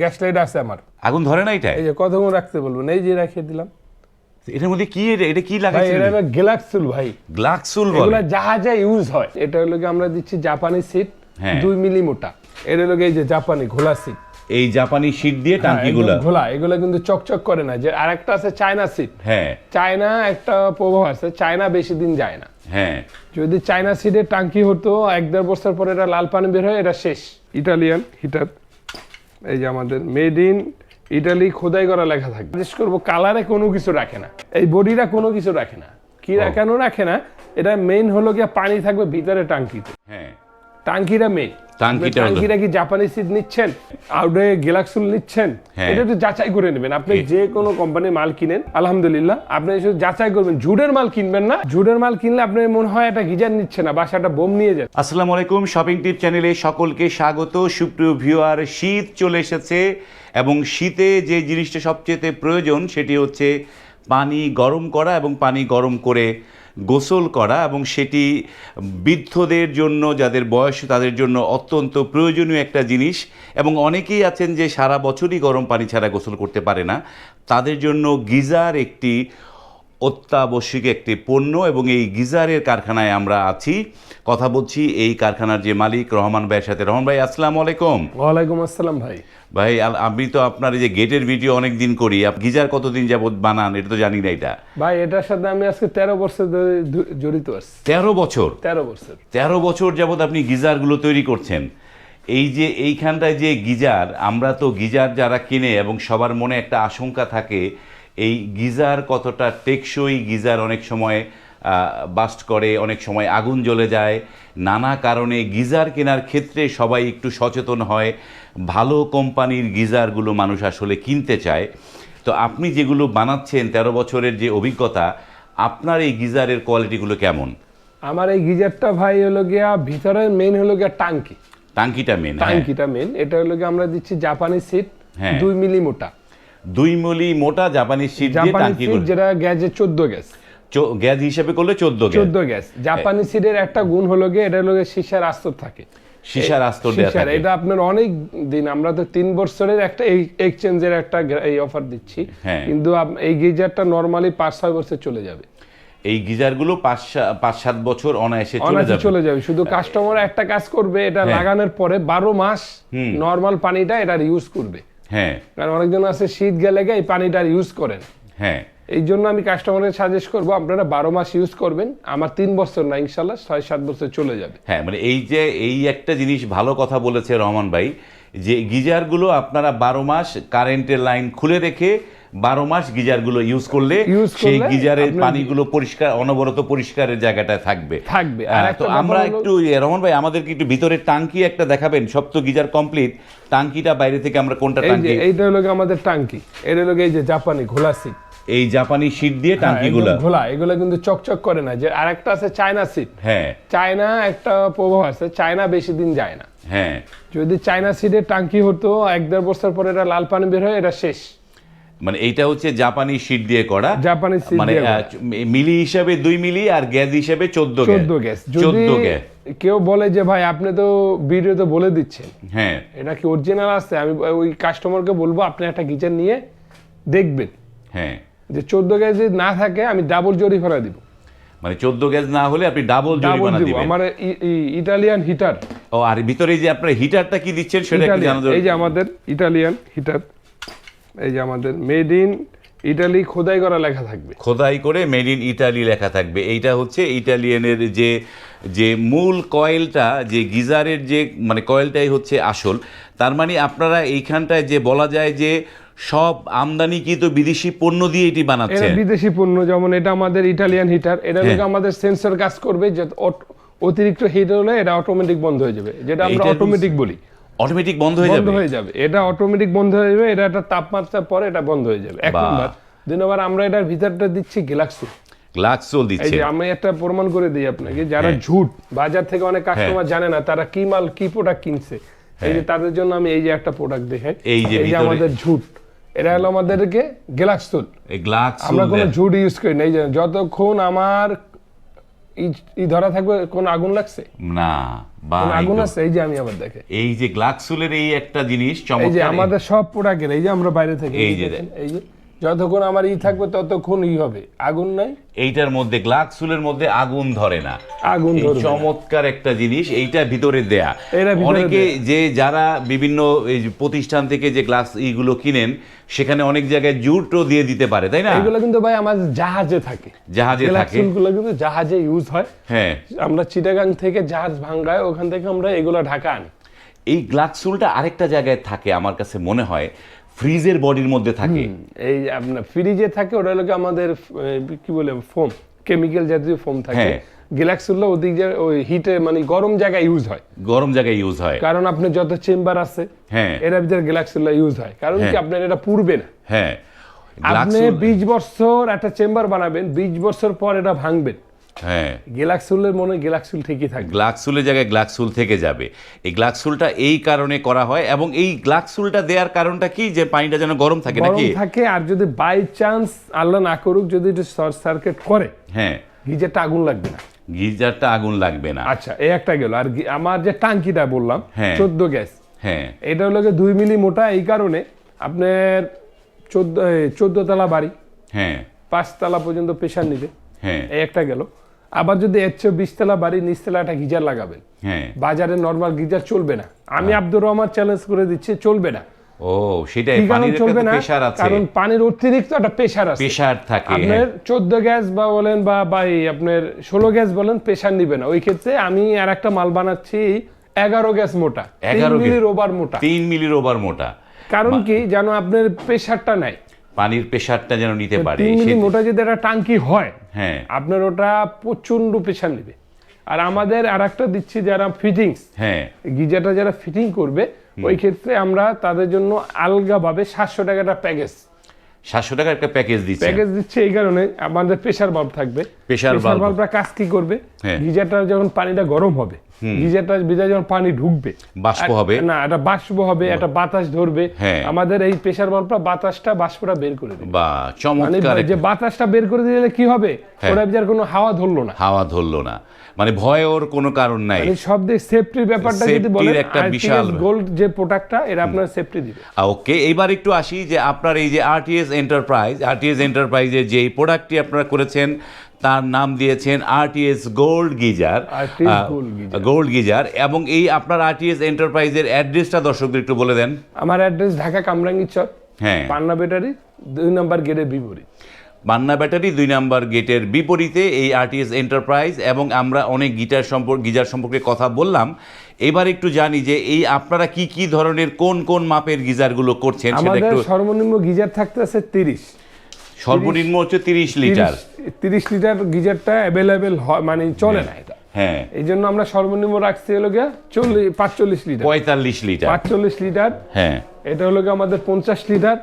Gas light আছে আমার। আগুন ধরে না এটা এই যে কতক্ষণ রাখতে বলবেন? এই যে রাখিয়ে দিলাম। এটার মধ্যে কি এটা এটা কি এটা হলো গ্লাক্সুল ভাই। গ্লাক্সুল এগুলো বলে জাহাজে ইউজ হয়। এটা হলো কি আমরা দিচ্ছি জাপানি সিট হ্যাঁ। মিলি মোটা এটা হলো এই যে জাপানি ঘোলা সিট এই জাপানি শীট দিয়ে টাঙ্কিগুলো। ঘোলা। এগুলো কিন্তু চকচক করে না। যে আরেকটা আছে চায়না সিট হ্যাঁ। চায়না একটা প্রভাব আছে। চায়না বেশি দিন যায় না। হ্যাঁ। যদি চায়না সিডের টাঙ্কি হতো এক দেড় বছর পরে এটা লাল পানি বের হয় এটা শেষ। Italian heater. এই যে আমাদের মেড ইন ইটালি খোদাই করা লেখা থাকে। বিশেষ করব কালারে কোনো কিছু রাখে না। এই বডিটা কোনো কিছু রাখে না। কি কেন রাখে না? এটা মেইন হলো গিয়ে পানি থাকবে ভিতরে টাঙ্কিতে। হ্যাঁ। টাঙ্কিটা মেইন টাঙ্কিটা কি জাপানি সিট নিচ্ছেন? গ্যালাক্সুল নিচ্ছেন? হ্যাঁ। এটা একটু যাচাই করে নেবেন। আপনি যে কোনো কোম্পানির মাল কিনেন আলহামদুলিল্লাহ আপনি শুধু যাচাই করবেন। মাল কিনবেন না মাল কিনলে আপনার মনে হয় একটা গিজার নিচ্ছে না বাসাটা বোম নিয়ে যাচ্ছে আসসালামু আলাইকুম শপিং টিপ চ্যানেলে সকলকে স্বাগত। সুপ্রিয় ভিউয়ার শীত চলে এসেছে এবং শীতে যে জিনিসটা সবচেয়ে প্রয়োজন সেটি হচ্ছে পানি গরম করা এবং পানি গরম করে গোসল করা এবং সেটি বৃদ্ধদের জন্য, যাদের বয়স তাদের জন্য অত্যন্ত প্রয়োজনীয় একটা জিনিস। এবং অনেকেই আছেন যে সারা বছরই গরম পানি ছাড়া গোসল করতে পারে না। তাদের জন্য গিজার একটি অত্যাবশ্যক একটি পণ্য এবং এই গিজারের কারখানায় আমরা আছি। কথা বলছি এই কারখানার যে মালিক রহমান ভাইয়ের সাথে। রহমান ভাই আসসালাম আলাইকুম। ওয়ালাইকুম আসসালাম ভাই। ভাই আমি তো আপনার এই যে গেটের ভিডিও অনেক দিন করি গিজার কতদিন যাবত বানান এটা তো জানি না এটা। ভাই এটার সাথে আমি আজকে তেরো বছর ধরে জড়িত আছি। তেরো বছর? তেরো বছর। তেরো বছর যাবত আপনি গিজারগুলো তৈরি করছেন। এই যে এইখানটায় যে গিজার আমরা তো গিজার যারা কিনে এবং সবার মনে একটা আশঙ্কা থাকে এই গিজার কতটা টেকসই গিজার অনেক সময় বাস্ট করে অনেক সময় আগুন জ্বলে যায়। নানা কারণে গিজার কেনার ক্ষেত্রে সবাই একটু সচেতন হয়। ভালো কোম্পানির গিজারগুলো মানুষ আসলে কিনতে চায়। তো আপনি যেগুলো বানাচ্ছেন তেরো বছরের যে অভিজ্ঞতা আপনার এই গিজারের কোয়ালিটিগুলো কেমন? আমার এই গিজারটা ভাই হলো গিয়া ভিতরে মেন হলো গিয়া টাঙ্কি। টাঙ্কিটা মেন টাঙ্কিটা মেন এটা হলো গিয়া আমরা দিচ্ছি জাপানি সিট হ্যাঁ। দুই মিলি মোটা। দুই মিলি মোটা জাপানি সিট দিয়ে টাঙ্কি যেটা গ্যাসে চোদ্দ গ্যাস। গ্যাস হিসেবে করলে চোদ্দ চোদ্দ গ্যাস। জাপানি সিটের একটা গুণ হলো গিয়ে এটা হলো সীসার আস্তর থাকে। সীসার আস্তর দেয়া থাকে। এটা আপনার অনেক দিন আমরা তো তিন বছরের একটা এক্সচেঞ্জের একটা এই অফার দিচ্ছি। হ্যাঁ। কিন্তু এই গিজারটা নর্মালি পাঁচ ছয় বছর চলে যাবে। এই গিজারগুলো পাঁচ পাঁচ সাত বছর অনায়াসে চলে যাবে। চলে যাবে। শুধু কাস্টমার একটা কাজ করবে এটা হ্যাঁ। লাগানোর পরে বারো মাস নর্মাল পানিটা এটা ইউজ করবে। হ্যাঁ। কারণ অনেকজন আছে শীত গেলে গিয়ে এই পানিটা ইউজ করেন। হ্যাঁ। এই জন্য আমি কাস্টমারের সাজেস্ট করব আপনারা বারো মাস ইউজ করবেন আমার তিন বছর না ইনশাল্লাহ ছয় সাত বছর চলে যাবে। হ্যাঁ মানে এই যে এই একটা জিনিস ভালো কথা বলেছে রহমান ভাই যে গিজারগুলো আপনারা বারো মাস কারেন্টের লাইন খুলে রেখে বারো মাস গিজারগুলো ইউজ করলে সেই গিজারের পানিগুলো পরিষ্কার অনবরত পরিষ্কারের জায়গাটায় থাকবে। থাকবে। তো আমরা একটু রহমান ভাই আমাদেরকে একটু ভিতরের টাঙ্কি একটা দেখাবেন সব তো গিজার কমপ্লিট টাঙ্কিটা বাইরে থেকে আমরা কোনটা টাঙ্কি? এইটা হলো আমাদের টাঙ্কি এটা হলো এই যে জাপানি ঘোলা সিট এই জাপানি শীট দিয়ে টাঙ্কিগুলো। হ্যাঁ, ঘোলা এগুলো কিন্তু চকচক করে না। যে আরেকটা আছে চায়না সিট হ্যাঁ। চায়না একটা প্রভাব আছে চায়না বেশি দিন যায় না। হ্যাঁ। যদি চায়না সিডের টাঙ্কি হতো এক দেড় বছর পরে এটা লাল পানি বের হয় এটা শেষ। মানে এইটা হচ্ছে জাপানি শীট দিয়ে করা। জাপানি sheet মানে। মিলি হিসাবে দুই মিলি আর গ্যাস হিসাবে চোদ্দ চোদ্দ গ্যাস। চোদ্দ গ্যাস। কেউ বলে যে ভাই আপনি তো ভিডিও ভিডিওতে বলে দিচ্ছেন। হ্যাঁ। এটা কি অরিজিনাল আছে? আমি ওই কাস্টমারকে বলব আপনি একটা গিজার নিয়ে দেখবেন। হ্যাঁ। যে চোদ্দ গ্যাস যদি না থাকে আমি ডাবল জরিফারা দিব। মানে চোদ্দ গ্যাস না হলে আপনি ডাবল জরিমানা দিব। দিবেন। আমার ইটালিয়ান হিটার ও আর ভিতরে যে আপনার হিটারটা কি দিচ্ছেন সেটা একটু জানা এই যে আমাদের ইটালিয়ান হিটার এই যে আমাদের মেড ইন ইটালি খোদাই করা লেখা থাকবে। খোদাই করে মেড ইন ইটালি লেখা থাকবে। এইটা হচ্ছে ইটালিয়ানের যে যে মূল কয়েলটা যে গিজারের যে মানে কয়েলটাই হচ্ছে আসল। তার মানে আপনারা এইখানটায় যে বলা যায় যে সব আমদানিকৃত বিদেশি পণ্য দিয়ে এটি এটা বিদেশি পণ্য যেমন এটা আমাদের ইটালিয়ান হিটার এটা হ্যাঁ। লোক আমাদের সেন্সর কাজ করবে যে অতিরিক্ত হিট হলে এটা অটোমেটিক বন্ধ হয়ে যাবে। যেটা আমরা অটোমেটিক বলি। অটোমেটিক বন্ধ হয়ে বন্ধ যাবে? হয়ে যাবে। এটা অটোমেটিক বন্ধ হয়ে যাবে এটা একটা তাপমাত্রার পরে এটা বন্ধ হয়ে যাবে। এক নম্বর। দুই নম্বর আমরা এটার ভিতরটা দিচ্ছি গ্লাক্সু গ্লাক্সোল দিচ্ছে যে আমি একটা প্রমাণ করে দিই আপনাকে যারা হ্যাঁ। ঝুট বাজার থেকে অনেক কাস্টমার জানে না তারা কি মাল কি প্রোডাক্ট কিনছে। এই যে তাদের জন্য আমি এই যে একটা প্রোডাক্ট দেখাই। এই যে আমাদের ঝুট। এটা হলো আমাদেরকে এই গ্লাক্সোল আমরা কোনো ঝুট ইউজ করি না। এই যতক্ষণ আমার ই- ই ধরা থাকবে কোন আগুন লাগছে? না বা আগুন আছে? এই যে আমি আবার দেখে। এই যে গ্লাক্সুলের এই একটা জিনিস চমৎকার এই যে আমাদের সব প্রোডাক্টের এই যে আমরা বাইরে থেকে এই যে এই যে যতক্ষণ আমার ই থাকবে ততক্ষণ ই হবে। আগুন নাই? এইটার মধ্যে গ্লাক্সুলের মধ্যে আগুন ধরে না। আগুন। চমৎকার একটা জিনিস এইটা ভিতরে দেয়া। অনেকে যে যারা বিভিন্ন প্রতিষ্ঠান থেকে যে গ্লাস ইগুলো কিনেন সেখানে অনেক জায়গায় জুটও দিয়ে দিতে পারে তাই না? এগুলো কিন্তু ভাই আমাদের জাহাজে থাকে। জাহাজে থাকে। এগুলো কিন্তু জাহাজে ইউজ হয়। হ্যাঁ। আমরা চিটাগাং থেকে জাহাজ ভাঙ্গায় ওখান থেকে আমরা এগুলো ঢাকা আনি। এই গ্লাক্সুলটা আরেকটা জায়গায় থাকে আমার কাছে মনে হয়। ফ্রিজের বডির মধ্যে থাকে। এই আপনার ফ্রিজে থাকে ওটা হলো আমাদের কি বলে ফোম কেমিক্যাল জাতীয় ফোম থাকে। হ্যাঁ। গ্যালাক্সুল্লা ওদিক যে- ওই হিটে মানে গরম জায়গায় ইউজ হয়। গরম জায়গায় ইউজ হয়। কারণ আপনার যত চেম্বার আছে হ্যাঁ। এর ভিতরে গ্যালাক্সুল্লা ইউজ হয়। কারণ কি হ্যাঁ। আপনার এটা পুড়বে না। হ্যাঁ। আপনি বিশ বছর একটা চেম্বার বানাবেন বিশ বছর পর এটা ভাঙবেন। হ্যাঁ। গ্যালাক্সুলের মনে গ্যালাক্সুল ঠিকই থাকবে গ্লাক্সুলের জায়গায় গ্লাক্সুল থেকে যাবে। এই গ্লাক্সুলটা এই কারণে করা হয় এবং এই গ্লাক্সুলটা দেওয়ার কারণটা কি? যে পানিটা যেন গরম থাকে গরম নাকি থাকে আর যদি বাই চান্স আল্লাহ না করুক যদি এটা শর্ট সার্কিট করে হ্যাঁ। গিজারটা আগুন লাগবে না। গিজারটা আগুন লাগবে না। আচ্ছা এই একটা গেল। আর গি- আমার যে টাঙ্কিটা বললাম হ্যাঁ। চোদ্দ গ্যাস। হ্যাঁ। এটা হলো গিয়ে দুই মিলি মোটা এই কারণে আপনার চোদ্দ চোদ্দ তলা বাড়ি হ্যাঁ। পাঁচ তলা পর্যন্ত প্রেশার নিবে। হ্যাঁ। এই একটা গেল। আবার যদি এর চেয়ে বিশ তলা বাড়ি নিচতলা একটা গিজার লাগাবেন। হ্যাঁ। বাজারে নর্মাল গিজার চলবে না। আমি আব্দুর রহমান চ্যালেঞ্জ করে দিচ্ছি চলবে না। ও সেটাই পানির চলবে না কারণ পানির অতিরিক্ত একটা প্রেশার আছে। প্রেশার থাকে আপনার হ্যাঁ। চোদ্দ গ্যাস বা বলেন বা এই আপনার ষোলো গ্যাস বলেন প্রেশার নিবে না। ওই ক্ষেত্রে আমি আর একটা মাল বানাচ্ছি এগারো গ্যাস মোটা। 11 এগারো গ্যাস। মিলির ওভার মোটা। তিন মিলির ওভার মোটা। কারণ কি যেন আপনার প্রেশারটা নাই। পানির প্রেশারটা যেন নিতে পারে। তিন মিলি মোটা যদি একটা টাঙ্কি হয় হ্যাঁ। আপনার ওটা প্রচণ্ড প্রেশার নেবে। আর আমাদের আর একটা দিচ্ছি যারা ফিটিংস হ্যাঁ। গিজারটা যারা ফিটিং করবে ওই ক্ষেত্রে আমরা তাদের জন্য আলগাভাবে সাতশো টাকাটা প্যাকেজ সাতশো টাকার একটা প্যাকেজ দিচ্ছে প্যাকেজ দিচ্ছে এই কারণে আমাদের প্রেশার বাল্ব থাকবে। প্রেশার। বাল্বটা কাজ কি করবে? হ্যাঁ। গিজারটা যখন পানিটা গরম হবে গিজারটা ভিতরে যখন পানি ঢুকবে বাষ্প হবে। না এটা বাষ্প হবে একটা বাতাস ধরবে। হ্যাঁ। আমাদের এই প্রেসার বাল্বটা বাতাসটা বাষ্পটা বের করে দেবে। বা মানে চমৎকার যে বাতাসটা বের করে দিলে কি হবে? হ্যাঁ। ওরা ভিতরে কোনো হাওয়া ধরলো না। হাওয়া ধরলো না। মানে ভয় ওর কোনো কারণ নাই। মানে সব দিক সেফটির ব্যাপারটা যদি বলেন একটা বিশাল- গোল্ড যে প্রোডাক্টটা এটা আপনার সেফটি দিবে। ওকে এইবার একটু আসি যে আপনার এই যে আরটিএস এন্টারপ্রাইজ আরটিএস এন্টারপ্রাইজের যে প্রোডাক্টটি আপনারা করেছেন তার নাম দিয়েছেন RTS gold geyser. Gold geyser. এবং এই আপনার আরটিএস এন্টারপ্রাইজের অ্যাড্রেসটা দর্শকদের একটু বলে দেন। আমার অ্যাড্রেস ঢাকা কামরাঙ্গি চক। হ্যাঁ। পান্না ব্যাটারি দুই নম্বর গেটের বিপরীত। বান্না ব্যাটারি দুই নাম্বার গেটের বিপরীতে এই আরটিএস এন্টারপ্রাইজ এবং আমরা অনেক গিটার সম্পর্ক গিজার সম্পর্কে কথা বললাম। এবার একটু জানি যে এই আপনারা কি কি ধরনের কোন কোন মাপের গিজারগুলো করছেন সেটা আমাদের একটু সর্বনিম্ন গিজার থাকতে আছে তিরিশ। সর্বনিম্ন হচ্ছে তিরিশ লিটার। তিরিশ লিটার গিজারটা অ্যাভেলেবেল হয় মানে চলে না এটা। হ্যাঁ। এই জন্য আমরা সর্বনিম্ন রাখছি হলো গিয়া চল্লিশ পাঁচচল্লিশ লিটার। পঁয়তাল্লিশ লিটার। পাঁচচল্লিশ লিটার। হ্যাঁ। এটা হলো গিয়ে আমাদের পঞ্চাশ লিটার।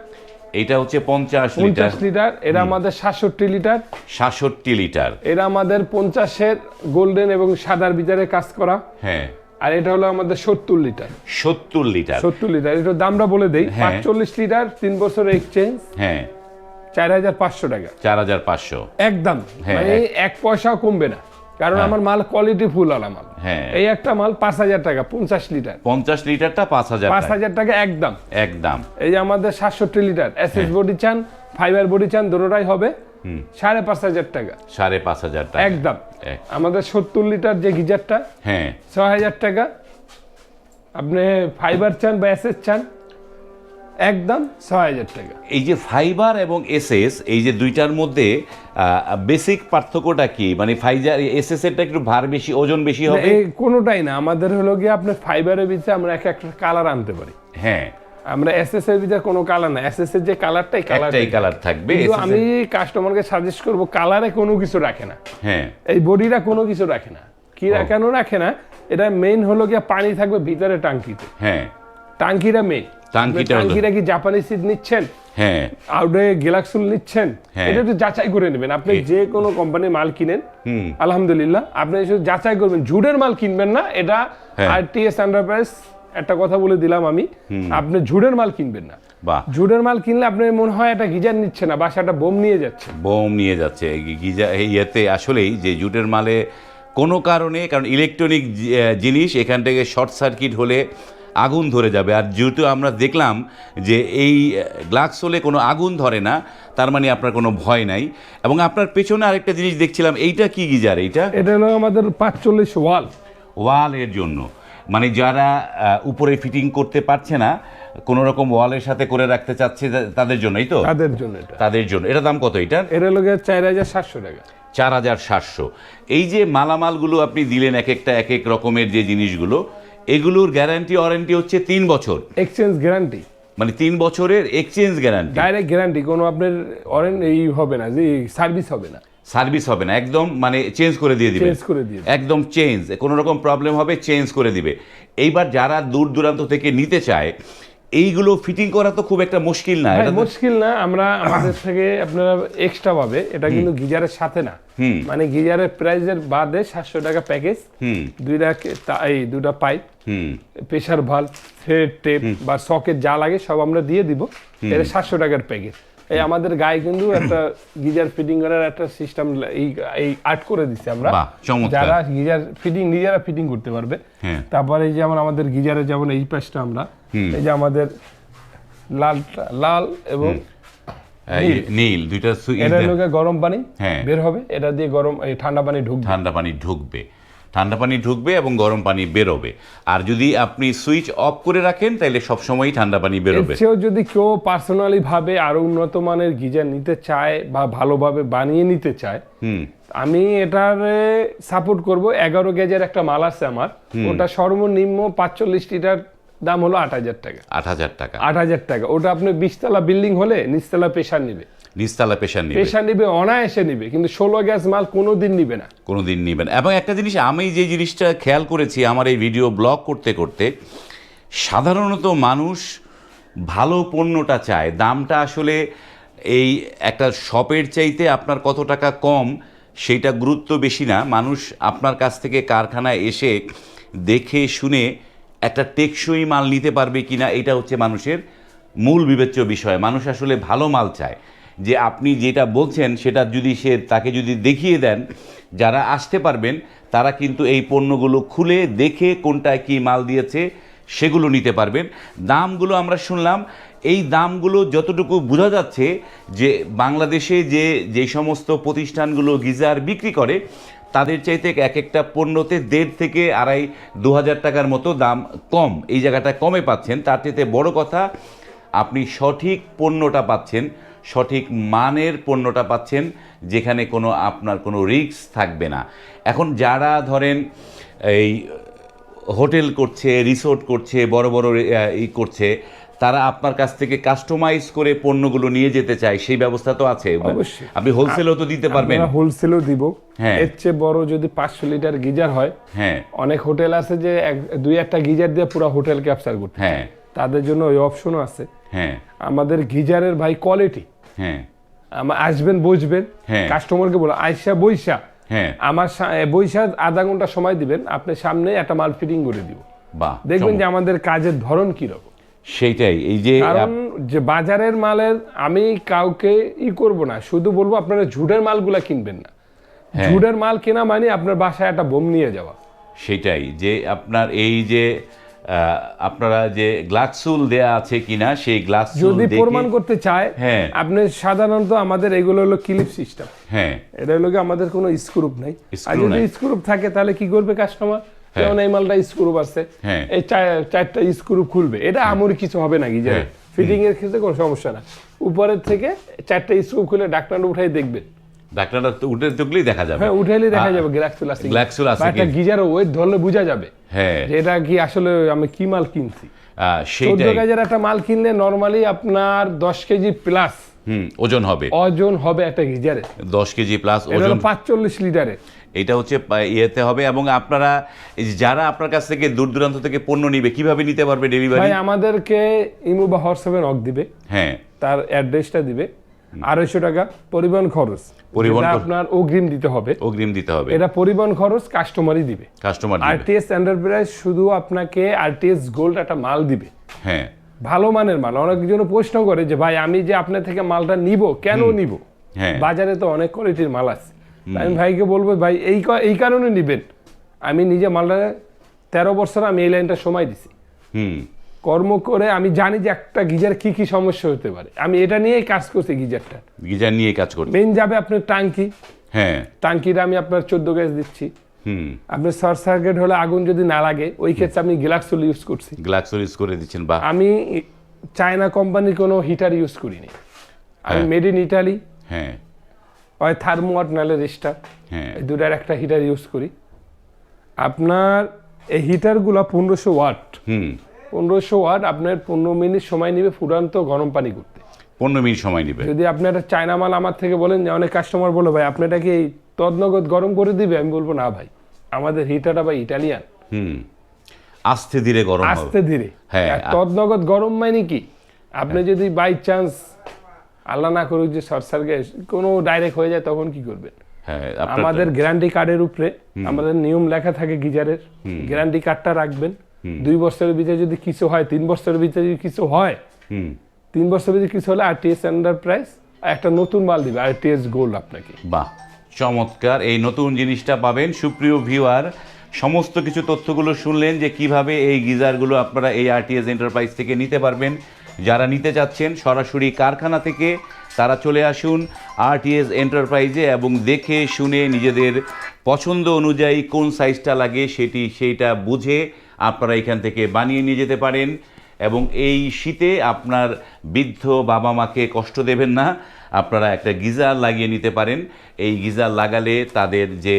এটা হচ্ছে পঞ্চাশ লিটার পঞ্চাশ লিটার। এটা আমাদের সাতষট্টি লিটার। সাতষট্টি লিটার। এটা আমাদের পঞ্চাশের গোল্ডেন এবং সাদার বিচারে কাজ করা। হ্যাঁ। আর এটা হলো আমাদের সত্তর লিটার। সত্তর লিটার। সত্তর লিটার এটার দামটা বলে দেই। হ্যাঁ। পাঁচচল্লিশ লিটার তিন বছর এক্সচেঞ্জ হ্যাঁ। চার হাজার পাঁচশো টাকা। চার হাজার পাঁচশো। একদম। হ্যাঁ, মানে এক পয়সাও কমবে না। কারণ আমার মাল কোয়ালিটি ফুল আলা মাল। হ্যাঁ। এই একটা মাল পাঁচ হাজার টাকা পঞ্চাশ লিটার। পঞ্চাশ লিটারটা পাঁচ হাজার পাঁচ টাকা। হাজার টাকা একদম। একদম। এই যে আমাদের সাতষট্টি লিটার এস হ্যাঁ। বডি চান ফাইবার বডি চান দুটোটাই হবে। সাড়ে পাঁচ হাজার টাকা। সাড়ে পাঁচ হাজার টাকা। একদম। এক। আমাদের সত্তর লিটার যে গিজারটা হ্যাঁ। ছয় হাজার টাকা। আপনি ফাইবার চান বা এস এস চান একদম ছয় হাজার টাকা। এই যে ফাইবার এবং এসএস এই যে দুইটার মধ্যে বেসিক পার্থক্যটা কি? মানে ফাইজার এসএস এরটা একটু ভার বেশি ওজন বেশি হবে? কোনোটাই না। আমাদের হলো গিয়ে আপনার ফাইবারের ভিতরে আমরা এক একটা কালার আনতে পারি। হ্যাঁ। আমরা এসএস এর ভিতরে কোনো কালার না। এসএস এর যে কালারটাই কালার একটাই কালার থাকবে আমি কাস্টমারকে সাজেস্ট করব কালারে কোনো কিছু রাখে না। হ্যাঁ। এই বডিটা কোনো কিছু রাখে না। কি রা- কেন রাখে না? এটা মেইন হলো গিয়ে পানি থাকবে ভিতরে টাঙ্কিতে হ্যাঁ। টাঙ্কিটা মেইন টাঙ্কিটা টাঙ্কিটা কি জাপানি সিড নিচ্ছেন? হ্যাঁ। আউটে গ্যালাক্সুল নিচ্ছেন? হ্যাঁ। এটা একটু যাচাই করে নেবেন। আপনি যে কোনো কোম্পানির মাল কিনেন আলহামদুলিল্লাহ। আপনি শুধু যাচাই করবেন। ঝুড়ের মাল কিনবেন না এটা হ্যাঁ। আরটিএস এন্টারপ্রাইজ একটা কথা বলে দিলাম আমি। আপনি ঝুড়ের মাল কিনবেন না। মাল কিনলে আপনার মনে হয় একটা গিজার নিচ্ছে না বাসাটা বোম নিয়ে যাচ্ছে। বোম নিয়ে যাচ্ছে। ইয়েতে আসলেই যে জুটের মালে কোনো কারণে কারণ ইলেকট্রনিক জিনিস এখান থেকে শর্ট সার্কিট হলে আগুন ধরে যাবে। আর যেহেতু আমরা দেখলাম যে এই গ্লাক্স হলে কোনো আগুন ধরে না তার মানে আপনার কোনো ভয় নাই। এবং আপনার পেছনে আরেকটা জিনিস দেখছিলাম এইটা কি গিজার? এইটা? এটা হলো আমাদের পাঁচচল্লিশ ওয়াল। ওয়ালের জন্য। মানে যারা উপরে ফিটিং করতে পারছে না কোনো রকম ওয়ালের সাথে করে রাখতে চাচ্ছে তাদের জন্যই তো? তাদের জন্য তাদের জন্য। এটা দাম কত এটা এটা হলো গিয়ে চার হাজার সাতশো টাকা। চার হাজার সাতশো। এই যে মালামালগুলো আপনি দিলেন এক একটা এক এক রকমের যে জিনিসগুলো এগুলোর গ্যারান্টি ওয়ারেন্টি হচ্ছে তিন বছর। এক্সচেঞ্জ গ্যারান্টি মানে তিন বছরের এক্সচেঞ্জ গ্যারান্টি ডাইরেক্ট গ্যারান্টি কোনো আপনার অরেন এই হবে না যে সার্ভিস হবে না। সার্ভিস হবে না একদম মানে চেঞ্জ করে দিয়ে দিবে। চেঞ্জ করে দিয়ে একদম চেঞ্জ কোনো রকম প্রবলেম হবে চেঞ্জ করে দিবে। এইবার যারা দূর দূরান্ত থেকে নিতে চায় এইগুলো ফিটিং করা তো খুব একটা মুশকিল না এটা মুশকিল না আমরা আমাদের থেকে আপনারা এক্সট্রা পাবে এটা কিন্তু গিজারের সাথে না। মানে গিজারের প্রাইজের বাদে সাতশো টাকা প্যাকেজ হুম। দুইটা এই দুটা পাইপ হুম। প্রেশার ভালো থ্রেড টেপ বা সকেট যা লাগে সব আমরা দিয়ে দিব এটা সাতশো টাকার প্যাকেজ এই আমাদের গায়ে কিন্তু একটা গিজার ফিটিং করার একটা সিস্টেম এই এই আর্ট করে দিচ্ছি আমরা। যারা গিজার ফিটিং নিজেরা ফিটিং করতে পারবে। হ্যাঁ। তারপরে এই যেমন আমাদের গিজারে যেমন এই পাশটা আমরা এই যে আমাদের লাল লাল এবং নীল। দুইটা এটা লোকে গরম পানি হ্যাঁ। বের হবে এটা দিয়ে গরম এই ঠান্ডা পানি ঢুকবে। ঠান্ডা পানি ঢুকবে। ঠান্ডা পানি ঢুকবে এবং গরম পানি বেরোবে। আর যদি আপনি সুইচ অফ করে রাখেন তাহলে সবসময়ই ঠান্ডা পানি বেরোবে। সেও যদি কেউ পার্সোনালি ভাবে আরও উন্নত মানের গিজার নিতে চায় বা ভালোভাবে বানিয়ে নিতে চায় হুম। আমি এটার সাপোর্ট করব। এগারো গেজের একটা মাল আছে আমার। ওটা সর্বনিম্ন পাঁচচল্লিশ লিটার দাম হলো আট হাজার টাকা। আট হাজার টাকা। আট হাজার টাকা। ওটা আপনি বিশতলা বিল্ডিং হলে নিচতলা পেশার নিবে। নিচতলা পেশার নিবে। পেশার নিবে অনায়াসে নিবে কিন্তু ষোলো গ্যাস মাল কোনো দিন নিবে না। কোনো দিন নেবেন এবং একটা জিনিস আমি যে জিনিসটা খেয়াল করেছি আমার এই ভিডিও ব্লগ করতে করতে সাধারণত মানুষ ভালো পণ্যটা চায়। দামটা আসলে এই একটা শপের চাইতে আপনার কত টাকা কম সেইটা গুরুত্ব বেশি না। মানুষ আপনার কাছ থেকে কারখানায় এসে দেখে শুনে একটা টেকসই মাল নিতে পারবে কিনা এটা হচ্ছে মানুষের মূল বিবেচ্য বিষয়। মানুষ আসলে ভালো মাল চায়। যে আপনি যেটা বলছেন, সেটা যদি সে তাকে যদি দেখিয়ে দেন, যারা আসতে পারবেন, তারা কিন্তু এই পণ্যগুলো খুলে দেখে কোনটায় কি মাল দিয়েছে, সেগুলো নিতে পারবেন। দামগুলো আমরা শুনলাম, এই দামগুলো যতটুকু বোঝা যাচ্ছে যে বাংলাদেশে যে যে সমস্ত প্রতিষ্ঠানগুলো গিজার বিক্রি করে, তাদের চাইতে এক একটা পণ্যতে দেড় থেকে আড়াই, দু হাজার টাকার মতো দাম কম। এই জায়গাটা কমে পাচ্ছেন। তার চাইতে বড় কথা, আপনি সঠিক পণ্যটা পাচ্ছেন। সঠিক মানের পণ্যটা পাচ্ছেন যেখানে কোনো আপনার কোনো রিস্ক থাকবে না। এখন যারা ধরেন এই হোটেল করছে রিসোর্ট করছে বড় বড় ই করছে তারা আপনার কাছ থেকে কাস্টমাইজ করে পণ্যগুলো নিয়ে যেতে চায় সেই ব্যবস্থা তো আছে। আপনি হোলসেলও তো দিতে পারবেন। হোলসেলও দিব। হ্যাঁ। এর চেয়ে বড় যদি পাঁচশো লিটার গিজার হয় হ্যাঁ। অনেক হোটেল আছে যে এক- দুই একটা গিজার দিয়ে পুরো হোটেল ক্যাপচার করতে হ্যাঁ। তাদের জন্য ওই অপশনও আছে। হ্যাঁ। আমাদের গিজারের ভাই কোয়ালিটি হ্যাঁ। আমার আসবেন বুঝবেন হ্যাঁ। কাস্টমারকে বলো আইসা বইসা হ্যাঁ। আমার বইসা আধা ঘণ্টা সময় দিবেন আপনি সামনে একটা মাল ফিটিং করে দিব। বাহ দেখবেন যে আমাদের কাজের ধরন কীরকম। সেইটাই এই যে কারণ যে বাজারের মালের আমি কাউকে ই করব না শুধু বলব আপনারা ঝুটের মালগুলা কিনবেন না। হ্যাঁ। ঝুটের মাল কেনা মানে আপনার বাসায় একটা বোম নিয়ে যাওয়া। সেটাই যে আপনার এই যে আপনারা যে গ্লাসুল দেয়া আছে কিনা সেই গ্লাসুল যদি প্রমাণ করতে চায় হ্যাঁ। আপনি সাধারণত আমাদের এগুলো হলো ক্লিপ সিস্টেম হ্যাঁ। এটা হলো আমাদের কোনো স্ক্রুপ নাই। আর যদি স্ক্রুপ থাকে তাহলে কি করবে কাস্টমার যেমন এই মালটা স্ক্রুপ আছে হ্যাঁ। এই চারটা স্ক্রুপ খুলবে। এটা আমর কিছু হবে না গিজারে হ্যাঁ। ফিটিং এর ক্ষেত্রে কোনো সমস্যা না উপরের থেকে চারটা স্ক্রুপ খুলে ডাক্তার উঠাই দেখবেন। ডাক্তাররা তো উঠে দেখলেই দেখা যাবে। হ্যাঁ উঠাইলে দেখা যাবে আছে। আছে একটা কি? গিজার ওয়েট ধরলে বোঝা যাবে হ্যাঁ। এটা কি আসলে আমি কি মাল কিনছি। কেজির একটা মাল কিনলে নর্মালি আপনার দশ কেজি প্লাস হুম ওজন হবে। ওজন হবে একটা গিজারে। দশ কেজি প্লাস ওজন। হলো পাঁচচল্লিশ লিটারের। এটা হচ্ছে ইয়েতে হবে এবং আপনারা যারা আপনার কাছ থেকে দূর দূরান্ত থেকে পণ্য নিবে কীভাবে নিতে পারবে ডেলিভারি ভাই আমাদেরকে ইমো বা হোয়াটসঅ্যাপে নক দিবে। হ্যাঁ। তার অ্যাড্রেসটা দিবে। আড়াইশো টাকা পরিবহন খরচ। পরিবহন আপনার অগ্রিম দিতে হবে। অগ্রিম দিতে হবে। এটা পরিবহন খরচ কাস্টমারই দিবে। কাস্টমার আরটিএস এন্টারপ্রাইজ শুধু আপনাকে আরটিএস গোল্ড একটা মাল দিবে। হ্যাঁ। ভালো মানের মাল। অনেকজন প্রশ্ন করে যে ভাই আমি যে আপনার থেকে মালটা নিব কেন নিব? হ্যাঁ। বাজারে তো অনেক কোয়ালিটির মাল আছে। আমি ভাইকে বলব ভাই এই এই কারণে নিবেন। আমি নিজে মালটা তেরো বছর আমি এই লাইনটা সময় দিছি। হুম। কর্ম করে আমি জানি যে একটা গিজার কি কি সমস্যা হতে পারে। আমি এটা নিয়েই কাজ করছি গিজারটা। গিজার নিয়ে কাজ করতে মেন যাবে আপনার টাঙ্কি। হ্যাঁ। টাঙ্কিটা আমি আপনার চোদ্দ গ্যাস দিচ্ছি। হুম। আপনার শর্ট সার্কিট হলে আগুন যদি না লাগে ওই ক্ষেত্রে আমি গ্লাক্সুল ইউজ করছি। গ্লাক্সোর ইউজ করে দিচ্ছেন বা আমি চায়না কোম্পানির কোনো হিটার ইউজ করিনি। আমি। মেড ইন ইটালি হ্যাঁ। হয় থার্মোয়াট নাহলে রেস্টার হ্যাঁ। দুটার একটা হিটার ইউজ করি। আপনার এই হিটারগুলো পনেরোশো ওয়াট। হুম। পনেরোশো ওয়াট আপনার পনেরো মিনিট সময় নেবে ফুরান্ত গরম পানি করতে। পনেরো মিনিট সময় নেবে। যদি আপনি একটা চায়না মাল আমার থেকে বলেন যে অনেক কাস্টমার বলে ভাই আপনি এটাকে তদনগদ গরম করে দিবে? আমি বলব না ভাই আমাদের হিটারটা ভাই ইটালিয়ান হুম। আস্তে ধীরে গরম আস্তে ধীরে। হ্যাঁ, তদনগদ গরম মানে কি? আপনি যদি বাই চান্স আল্লাহ না করুক যে শর্ট সার্কিট কোনো ডাইরেক্ট হয়ে যায় তখন কি করবেন? হ্যাঁ আমাদের গ্যারান্টি কার্ডের উপরে আমাদের নিয়ম লেখা থাকে গিজারের। গ্যারান্টি কার্ডটা রাখবেন। দুই বছরের ভিতরে যদি কিছু হয় তিন বছরের ভিতরে যদি কিছু হয় হুম। তিন বছরের ভিতরে কিছু হলে আরটিএস আন্ডার প্রাইস একটা নতুন মাল দিবে আরটিএস গোল্ড আপনাকে। বাহ চমৎকার। এই নতুন জিনিসটা পাবেন সুপ্রিয় ভিউয়ার। সমস্ত কিছু তথ্যগুলো শুনলেন যে কীভাবে এই গিজারগুলো আপনারা এই আরটিএস এন্টারপ্রাইজ থেকে নিতে পারবেন। যারা নিতে চাচ্ছেন সরাসরি কারখানা থেকে তারা চলে আসুন আরটিএস এন্টারপ্রাইজে এবং দেখে শুনে নিজেদের পছন্দ অনুযায়ী কোন সাইজটা লাগে সেটি সেইটা বুঝে আপনারা এখান থেকে বানিয়ে নিয়ে যেতে পারেন। এবং এই শীতে আপনার বৃদ্ধ বাবা মাকে কষ্ট দেবেন না। আপনারা একটা গিজার লাগিয়ে নিতে পারেন। এই গিজার লাগালে তাদের যে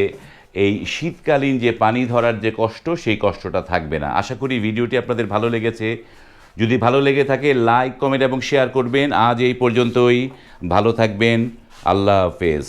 এই শীতকালীন যে পানি ধরার যে কষ্ট, সেই কষ্টটা থাকবে না। আশা করি ভিডিওটি আপনাদের ভালো লেগেছে। যদি ভালো লেগে থাকে, লাইক, কমেন্ট এবং শেয়ার করবেন। আজ এই পর্যন্তই। ভালো থাকবেন। আল্লাহ হাফেজ।